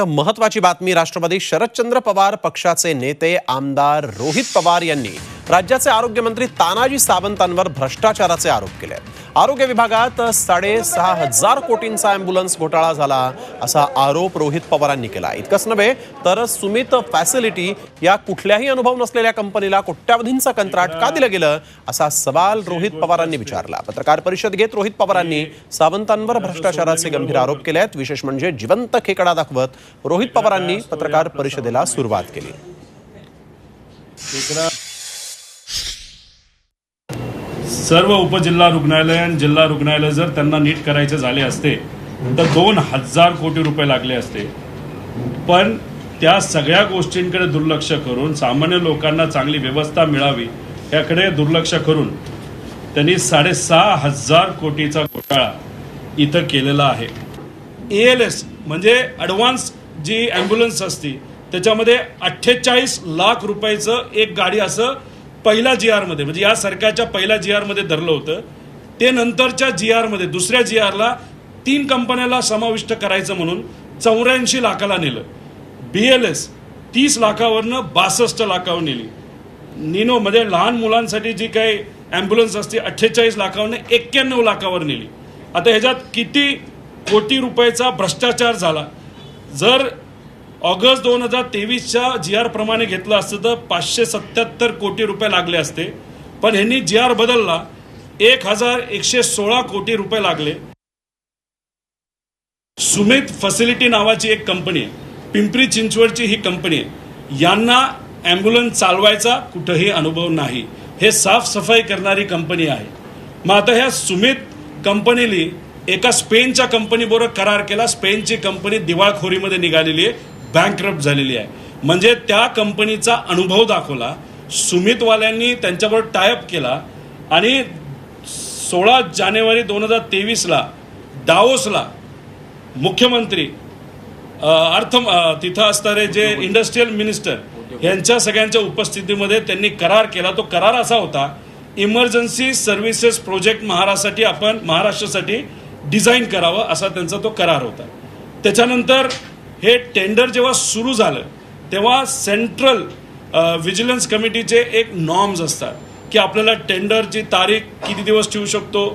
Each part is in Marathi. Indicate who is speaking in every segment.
Speaker 1: महत्वाची बातमी राष्ट्रवादी शरदचंद्र पवार पक्षाचे नेते आमदार रोहित पवार यांनी. राज्याचे आरोग्यमंत्री तानाजी सावंतांवर भ्रष्टाचाराचे आरोप केले. आरोग्य विभागात साडेसहा हजार कोटींचा अँब्युलन्स घोटाळा झाला असा आरोप रोहित पवारांनी केला. इतकंच नव्हे तर सुमित फॅसिलिटी या कुठल्याही अनुभव नसलेल्या कंपनीला कोट्यावधींचं कंत्राट का दिलं गेलं असा सवाल रोहित पवारांनी विचारला. पत्रकार परिषद घेत रोहित पवारांनी सावंतांवर भ्रष्टाचाराचे गंभीर आरोप केले आहेत विशेष म्हणजे जिवंत खेकडा दाखवत रोहित पवारांनी पत्रकार परिषदेला सुरुवात केली.
Speaker 2: सर्व उपजिल्हा रुग्णालय आणि जिल्हा रुग्णालय जर त्यांना नीट करायचे झाले असते तर दोन हजार कोटी रुपये लागले असते. पण त्या सगळ्या गोष्टींकडे दुर्लक्ष करून सामान्य लोकांना चांगली व्यवस्था मिळावी याकडे दुर्लक्ष करून त्यांनी साडेसहा हजार कोटीचा घोटाळा इथं केलेला आहे. ए एल एस म्हणजे ॲडव्हान्स जी ॲम्ब्युलन्स असती त्याच्यामध्ये अठ्ठेचाळीस लाख रुपयाचं एक गाडी असं पहिल्या जी आरमध्ये म्हणजे या सरकारच्या पहिल्या जी आरमध्ये धरलं होतं. ते नंतरच्या जी आरमध्ये दुसऱ्या जी आरला तीन कंपन्याला समाविष्ट करायचं म्हणून चौऱ्याऐंशी लाखाला नेलं. बी एल एस तीस लाखावरनं बासष्ट लाखावर नेली. निनो म्हणजे लहान मुलांसाठी जी काही ॲम्ब्युलन्स असते अठ्ठेचाळीस लाखावरनं एक्क्याण्णव लाखावर नेली. आता ह्याच्यात किती कोटी रुपयाचा भ्रष्टाचार झाला. जर ऑगस्ट दोन हजार तेवीसच्या जी आर प्रमाणे घेतलं असतं तर पाचशे सत्याहत्तर कोटी रुपये लागले असते. पण ह्यांनी जी आर बदलला. एक हजार एकशे सोळा कोटी रुपये लागले. सुमित फॅसिलिटी नावाची एक कंपनी आहे. पिंपरी चिंचवडची ही कंपनी आहे. यांना ॲम्ब्युलन्स चालवायचा कुठंही अनुभव नाही. हे साफसफाई करणारी कंपनी आहे. मग आता ह्या सुमित कंपनीने एका स्पेनच्या कंपनीबरोबर करार केला. स्पेनची कंपनी दिवाळखोरीमध्ये निघालेली आहे. बँकरप्ट झालेली आहे. म्हणजे त्या कंपनीचा अनुभव दाखवला सुमितवाल्यांनी त्यांच्याबरोबर टायअप केला आणि सोळा जानेवारी दोन हजार तेवीसला डाओसला मुख्यमंत्री अर्थ तिथं असणारे जे इंडस्ट्रीयल मिनिस्टर यांच्या सगळ्यांच्या उपस्थितीमध्ये त्यांनी करार केला. तो करार असा होता इमर्जन्सी सर्व्हिसेस प्रोजेक्ट महाराष्ट्रासाठी आपण महाराष्ट्रासाठी डिझाईन करावं असा त्यांचा तो करार होता. त्याच्यानंतर हे टेंडर जेव्हा सुरू झालं तेव्हा सेंट्रल व्हिजिलन्स कमिटीचे एक नॉर्म्स असतात की आपल्याला टेंडरची तारीख किती दिवस ठेवू शकतो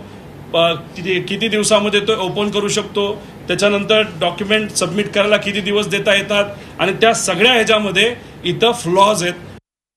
Speaker 2: किती किती दिवसामध्ये तो ओपन करू शकतो त्याच्यानंतर डॉक्युमेंट सबमिट करायला किती दिवस देता येतात आणि त्या सगळ्या ह्याच्यामध्ये इथं फ्लॉज आहेत.